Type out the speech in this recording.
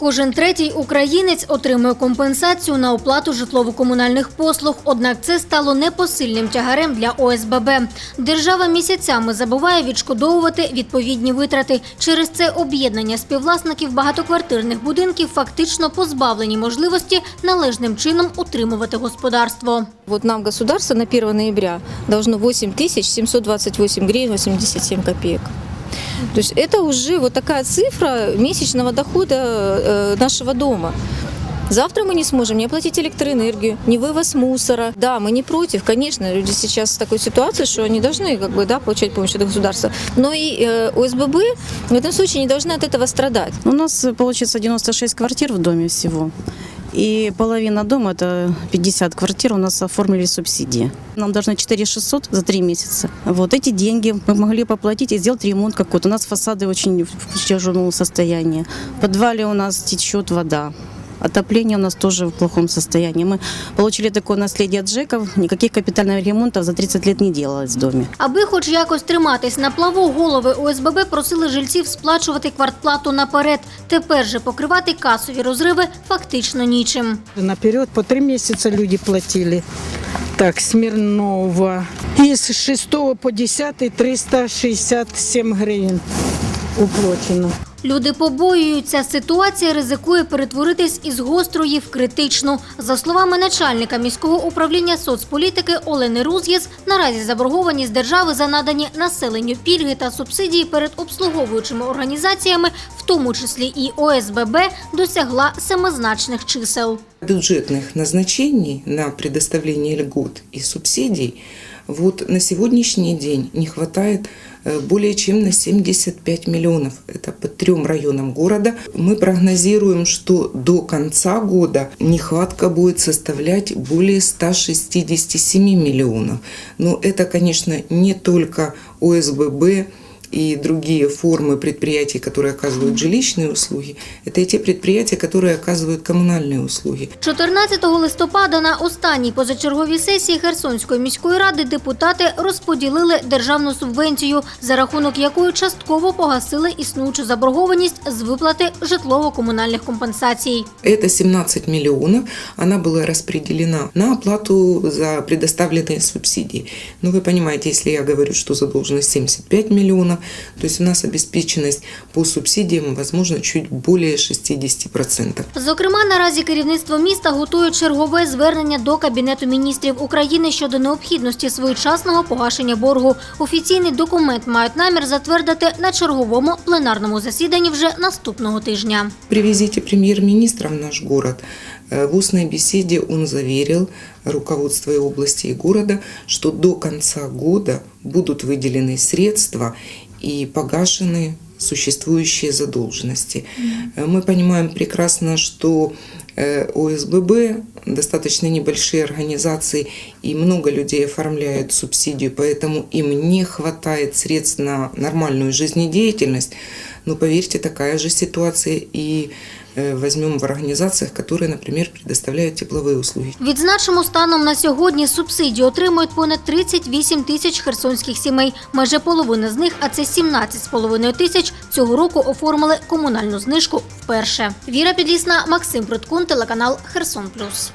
Кожен третій українець отримує компенсацію на оплату житлово-комунальних послуг. Однак це стало непосильним тягарем для ОСББ. Держава місяцями забуває відшкодовувати відповідні витрати. Через це об'єднання співвласників багатоквартирних будинків фактично позбавлені можливості належним чином утримувати господарство. Вот нам государство на 1 ноября должно 8 тысяч 728 гривен 87 копеек. То есть это уже вот такая цифра месячного дохода э, нашего дома. Завтра мы не сможем не оплатить электроэнергию, не вывоз мусора. Да, мы не против, конечно, люди сейчас в такой ситуации, что они должны как бы, да, получать помощь от государства. Но и э, ОСББ в этом случае не должны от этого страдать. У нас э, получится 96 квартир в доме всего. И половина дома, это 50 квартир, у нас оформили субсидии. Нам должны 4 600 за 3 месяца. Вот эти деньги мы могли поплатить и сделать ремонт какой-то. У нас фасады очень в тяжелом состоянии. В подвале у нас течет вода. Отопление у нас тоже в плохом состоянии. Мы получили такое наследие от ЖЭКов. Никаких капитальных ремонтов за 30 лет не делалось в доме. Аби хоч якось триматись на плаву, голови ОСББ просили жильців сплачувати квартплату наперед. Тепер же покривати касові розриви фактично нічим. Наперед по три месяца люди платили. Так, Смирнова. И с 6 по 10 367 гривен уплачено. Люди побоюються, ситуація ризикує перетворитись із гострої в критичну. За словами начальника міського управління соцполітики Олени Руз'єс, наразі заборгованість держави за надані населенню пільги та субсидії перед обслуговуючими організаціями, в тому числі і ОСББ, досягла семизначних чисел. бюджетных назначений на предоставление льгот и субсидий вот на сегодняшний день не хватает э, более чем на 75 миллионов. Это по трем районам города. Мы прогнозируем, что до конца года нехватка будет составлять более 167 миллионов. Но это, конечно, не только ОСББ, и другие формы предприятий, которые оказывают жилищные услуги, это и те предприятия, которые оказывают коммунальные услуги. 14 листопада на останній позачерговій сесії Херсонської міської ради депутати розподілили державну субвенцію, за рахунок якої частково погасили існуючу заборгованість з виплати житлово-комунальних компенсацій. Это 17 миллионов, она была распределена на оплату за предоставленные субсидии. Но вы понимаете, если я говорю, что задолженность 75 миллионов, то есть у нас обеспеченность по субсидиям, возможно, чуть более 60%. Зокрема, наразі керівництво міста готує чергове звернення до Кабінету міністрів України щодо необхідності своєчасного погашення боргу. Офіційний документ мають намір затвердити на черговому пленарному засіданні вже наступного тижня. Привезите премьер-министра в наш город. Э, В устной беседе он заверил руководство и области и города, что до конца года будут выделены средства и погашены существующие задолженности. Э, Мы понимаем прекрасно, что э, ОСББ достаточно небольшие организации и много людей оформляют субсидию, поэтому им не хватает средств на нормальную жизнедеятельность. Но поверьте, такая же ситуация и э, возьмем в организациях, которые, например, предоставляют тепловые услуги. Відзначимо, станом на сьогодні субсидії отримують понад 38 тисяч херсонських сімей. Майже половина з них, а це 17,5 тисяч, цього року оформили комунальну знижку вперше. Віра Підлісна, Максим Пруткун, телеканал Херсон Плюс.